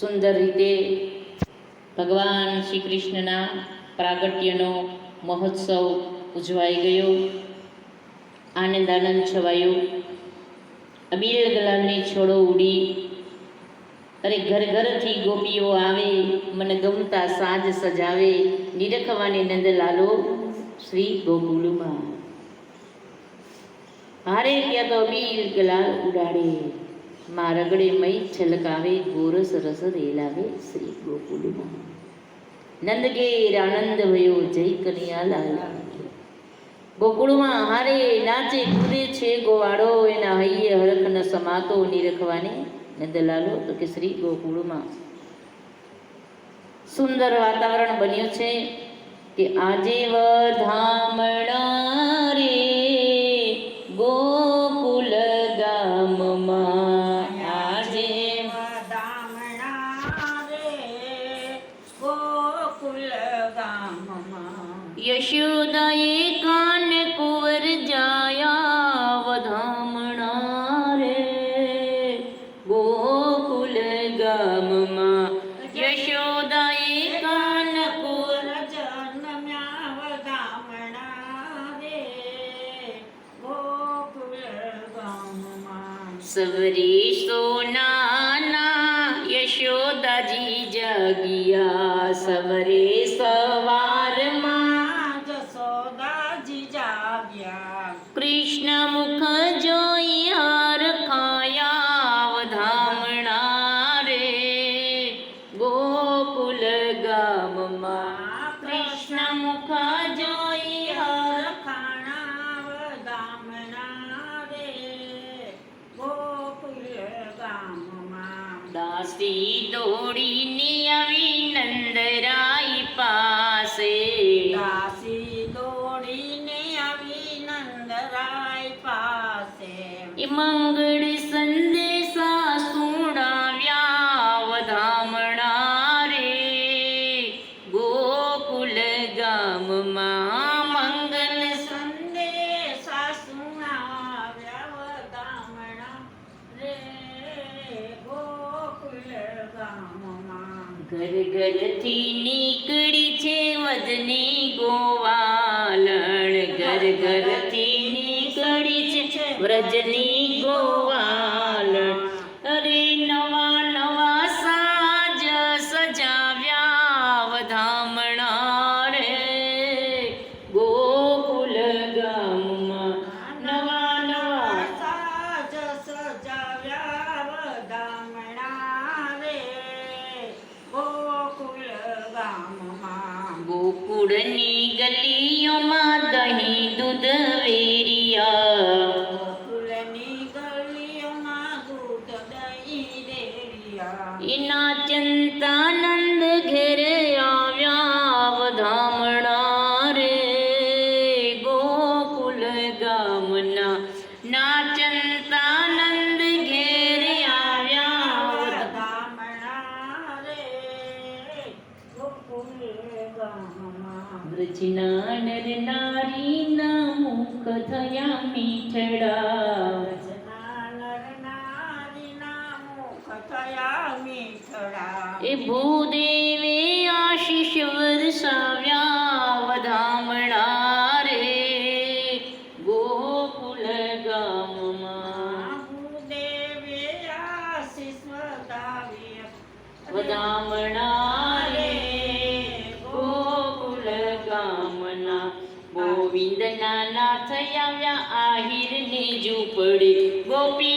સુંદર રીતે ભગવાન શ્રી કૃષ્ણના પ્રાગટ્યનો મહોત્સવ ઉજવાઈ ગયો. આનંદ આનંદ છવાયો. અબીલ ગલાલની છોડો ઉડી. અરે ઘર ઘરથી ગોપીઓ આવે, મને ગમતા સાજ સજાવે, નિરખવાની નંદલાલો શ્રી ગોકુળમાં. હારે ત્યાં તો અબીલ ગલાલ ઉડાડે. માં રગડે મય છલકાવે ગોરસ રસ રેલાવે શ્રી ગોકુળમાં. નંદ આનંદ ભયો જય કનૈયાલાલ. ગોકુળમાં હારે નાચે, કૂદે છે ગોવાળો, એના હૈયે હરખ ન સમાતો નિરખવાને નંદલાલો, તો કે શ્રી ગોકુળમાં. સુંદર વાતાવરણ બન્યું છે કે આજે વધામણા યશોદાએ કાને કુંવર જાયા વધામણા રે. ગોકુલ ગામમાં યશોદાએ કાન કુંવર જન્મ્યા વધામણા રે. ગોકુલ ગામમાં સવરે સોનાના યશોદાજી જાગિયા. સવરે જાગ્યા કૃષ્ણ મુખ જોઈ હાર ખાયા વધામણા રે. ગોકુલ ગામમાં કૃષ્ણ મુખ જોઈ હાર ખાણા વધામણા રે. ગોકુલ ગામમાં દાસી દોડીને એ મંગળ સંદેશા સુણાવ્યા વધામણા રે. ગોકુલ ગામમાં મંગલ સંદેશા સુણાવ્યા વધામણા રે. ગોકુલ ગામમાં ઘર ઘરથી નીકળી છે વદની ગોવાલણ. ઘર છે વ્રજની ગોવાલ અરે નવા નવા સાજ સજાવ્યા વધામણા રે. ગોકુલ ગામમાં નવા નવા સાજ સજાવ્યા વધામણા રે. ગોકુલ ગામમાં ગોકુળની ગલીઓમાં દહીં દૂધ ચંતાનંદ ઘેર આવ્યા વધામણા રે ગોકુલ ગામના નાચંતાનંદ ઘેર આવ્યા વધામણા રે ગોકુલ ગામમાં વ્રજના નર મુખ થયા મીઠડા એ ભૂદેવે આશીષ વરસાવ્યા વધામણા રે ગોકુલ ગામમાં. વધામણા રે ગોકુલ ગામના ગોવિંદના નાથ આવ્યા આહિરને ઝૂંપડે ઝુલાવ્યા